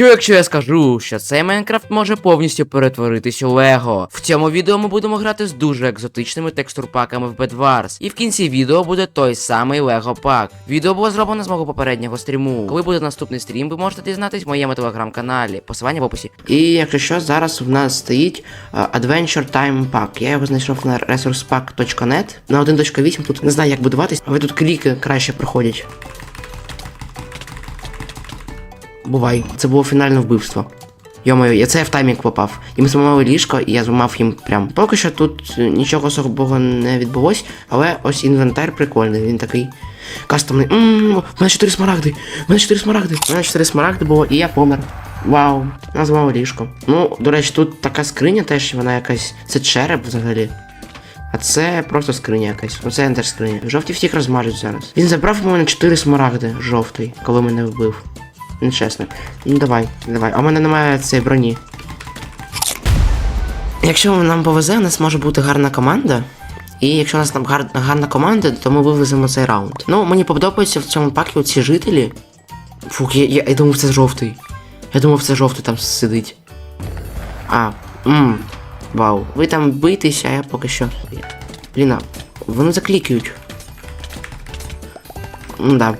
Що якщо я скажу, що цей Майнкрафт може повністю перетворитись у Лего? В цьому відео ми будемо грати з дуже екзотичними текстурпаками в Bedwars. І в кінці відео буде той самий Лего пак. Відео було зроблено з мого попереднього стріму. Коли буде наступний стрім, ви можете дізнатись в моєму телеграм-каналі. Посилання в описі. І якщо що, зараз в нас стоїть Adventure Time Pack. Я його знайшов на resourcepack.net. На 1.8 тут не знаю, як будуватись, але тут кліки краще проходять. Бувай, це було фінальне вбивство. Йомаю, я це я в таймінг попав. Ми зламали ліжко, і я зламав їм прям. Поки що тут нічого особливого не відбулось, але ось інвентар прикольний, він такий кастомний. Ммм, в мене 4 смарагди. В мене 4 смарагди. В мене 4 смарагди було, і я помер. Вау, зламав ліжко. Ну, до речі, тут така скриня теж, вона якась. Це череп взагалі. А це просто скриня якась. Оце ентер скриня. Жовті всіх розмажуть зараз. Він забрав у мене 4 смарагди жовтий, коли мене вбив. Нечесно. Ну давай, давай. А в мене немає цієї броні. Якщо нам повезе, у нас може бути гарна команда. І якщо у нас там гар... гарна команда, то ми вивеземо цей раунд. Ну, мені подобаються в цьому пакі ці жителі. Фух, я, я, я думав, це жовтий. Я думав, це жовтий там сидить. А, мм. Вау. Ви там бийтеся, а я поки що. Блін, вони заклікають. М, Да.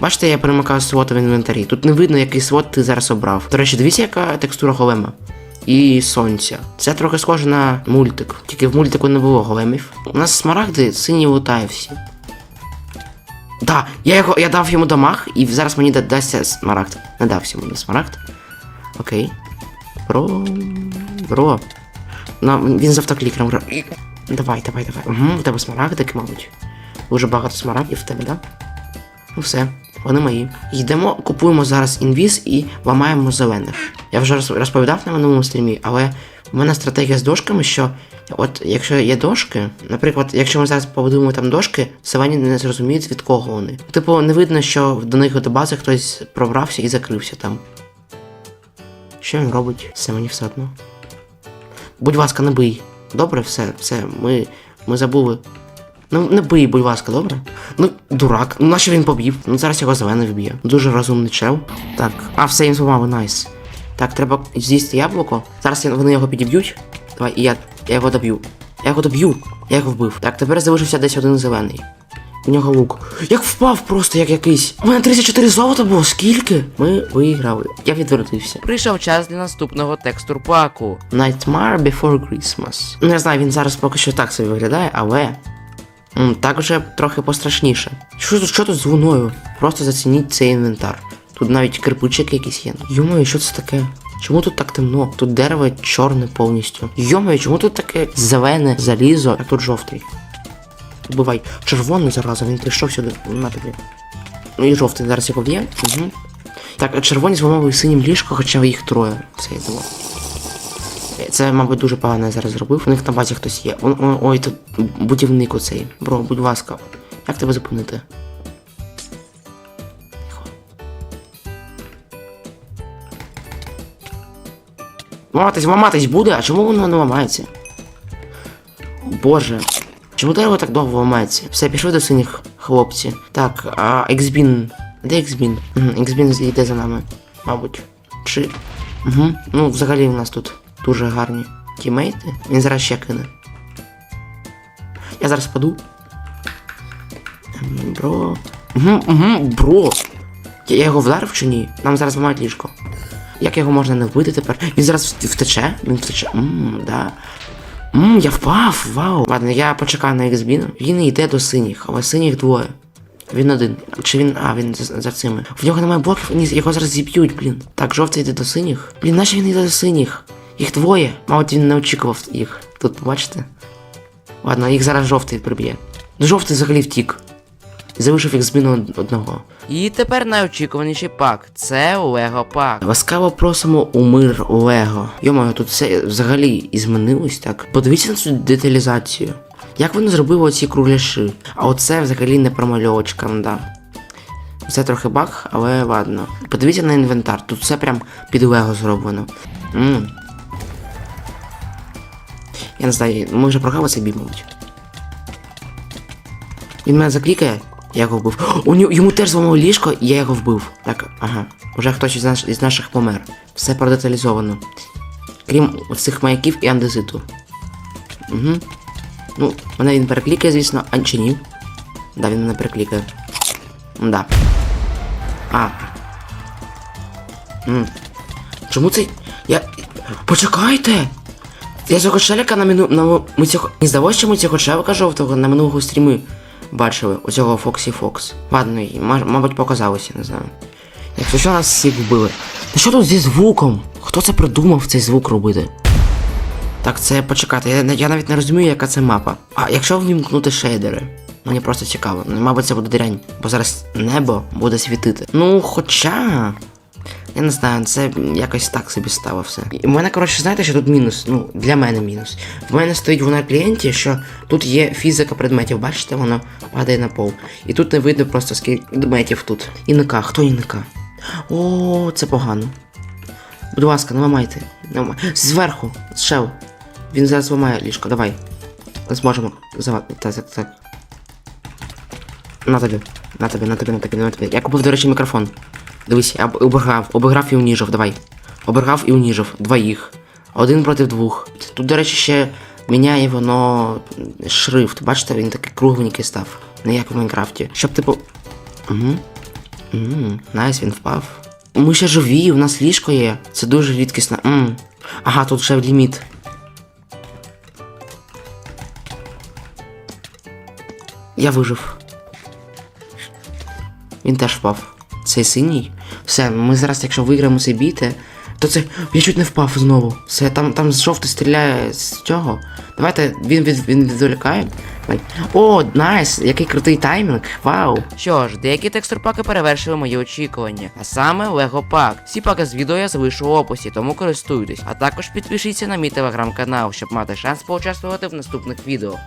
Бачите, я перемикаю свот в інвентарі. Тут не видно, який свот ти зараз обрав. До речі, дивіться, яка текстура голема. І сонця. Це трохи схоже на мультик. Тільки в мультику не було големів. У нас смарагди сині лутає всі. Да, я його я дав йому дамаг, і зараз мені да- дасться смарагд. Не дав йому смарагд. Окей. Бро. Бро. Ну, він з автоклікером грав. Давай, давай, давай. Угу, в тебе смарагдики, мабуть. Дуже багато смарагдів в тебе, да? Ну все, вони мої. Йдемо, купуємо зараз інвіз і ламаємо зелених. Я вже розповідав на минулому стрімі, але в мене стратегія з дошками, що от якщо є дошки, наприклад, якщо ми зараз побудуємо там дошки, зелені не зрозуміють від кого вони. Типу, не видно, що до них до бази хтось пробрався і закрився там. Що він робить? Все мені все одно. Будь ласка, не бий. Добре, все, все, ми, ми забули. Ну, не бий, будь ласка, добре? Ну, дурак, ну нащо він поб'їв? Ну зараз його зелений вб'є. Дуже розумний чел. Так, а все, він зламав, найс. Так, треба з'їсти яблуко. Зараз вони його підіб'ють. Давай, і я, я його доб'ю. Я його доб'ю. Я його вбив. Так, тепер залишився десь один зелений. У нього лук. Як впав просто як якийсь. У мене 34 золота було, скільки? Ми виграли. Я відвернувся. Прийшов час для наступного текстурпаку. Nightmare Before Christmas. Не знаю, він зараз поки що так собі виглядає, але. Так вже трохи пострашніше. Що тут, що тут з луною? Просто зацініть цей інвентар. Тут навіть кирпичики якісь є. Йомаю, що це таке? Чому тут так темно? Тут дерево чорне повністю. Йомаю, чому тут таке зелене залізо, а тут жовтий? Бувай. Червоний зараза, він прийшов сюди. На тобі. Ну і жовтий зараз його б'є. Угу. Так, червоні зламали синім ліжко, хоча їх троє. Це я думав. Це, мабуть, дуже погано я зараз зробив. У них на базі хтось є. Ой, тут будівник оцей. Бро, будь ласка, як тебе зупинити? Ламатись, ламатись буде, а чому воно не ламається? Боже. Чому дерево так довго ламається? Все, пішли до синіх хлопці. Так, а Ексбін. Де Ексбін? Ексбін йде за нами, мабуть. Чи. Угу. Ну, взагалі у нас тут дуже гарні тімейти. Він зараз ще кине. Я зараз паду. Ем, Бро. Угу, угу, бро. Я його вдарив чи ні? Нам зараз ламають ліжко. Як його можна не вбити тепер? Він зараз втече? Він втече. Ммм, да. Ммм, я впав, вау. Ладно, я почекаю на Ексбіна. Він йде до синіх, але синіх двоє. Він один. Чи він. А, він за, за цими. В нього немає блоків, його зараз зіб'ють, блін. Так, жовтий йде до синіх. Блін, наче він йде до синіх. Їх двоє. Мабуть, він не очікував їх. Тут, бачите? Ладно, їх зараз жовтий приб'є. Ну, жовтий взагалі втік. І залишив їх зміну одного. І тепер найочікуваніший пак це Лего пак. Ласкаво просимо у мир Лего. Йомаю, тут все взагалі і змінилось так. Подивіться на цю деталізацію. Як вони зробили оці кругляші? А оце взагалі не промальовочка, да. Це трохи баг, але ладно. Подивіться на інвентар, тут все прям під Лего зроблено. м Я не знаю, ми вже програли цей бій, мабуть. Він мене заклікає, я його вбив. Нього, йому теж зламало ліжко, я його вбив. Так, ага. Уже хтось із, наш, із наших помер. Все продеталізовано. Крім цих маяків і андезиту. Угу. Ну, мене він переклікає, звісно, а чи ні? Да, він мене переклікає. Да. А. М. Чому цей. Я. Почекайте! Я цього челіка на мину. На... Ми цього. Не здалося, ми цього челіка жовтого на минулого стрімі бачили. Оцього Фоксі Фокс. Ладно, і, мабуть, показалося, не знаю. Якщо що нас всіх вбили. Та що тут зі звуком? Хто це придумав цей звук робити? Так, це почекайте, я, я навіть не розумію, яка це мапа. А якщо ввімкнути шейдери? Мені просто цікаво. Ну, мабуть, це буде дрянь, бо зараз небо буде світити. Ну, хоча. Я не знаю, це якось так собі стало все. В мене, коротше, знаєте, що тут мінус? Ну, для мене мінус. В мене стоїть воно на клієнті, що тут є фізика предметів, бачите, воно падає на пол. І тут не видно просто скільки предметів тут. Іника, хто іника? О, це погано. Будь ласка, не ламайте. Не ламай. Зверху, шел. Він зараз ламає ліжко, давай. Зможемо. Зава... Так, так, так. На тобі. На тобі, на тобі, на тобі, на тобі. Я купив, до речі, мікрофон. Дивись, я об- обіграв, обіграв і уніжив, давай. Обіграв і уніжив. Двоїх. Один проти двох. Тут, до речі, ще міняє воно шрифт. Бачите, він такий кругленький став. Не як в Майнкрафті. Щоб типу. Угу. Угу. Найс, він впав. Ми ще живі, у нас ліжко є. Це дуже рідкісно. М. Ага, тут ще ліміт. Я вижив. Він теж впав. Цей синій. Все, ми зараз, якщо виграємо цей бійте, то це. Я чуть не впав знову. Все, там, там жовтий стріляє з цього. Давайте він від він відволікає. О, найс! Який крутий таймінг! Вау! Що ж, деякі текстурпаки перевершили мої очікування, а саме Lego Pack. Всі паки з відео я залишу в описі, тому користуйтесь. А також підпишіться на мій телеграм-канал, щоб мати шанс поучаствувати в наступних відео.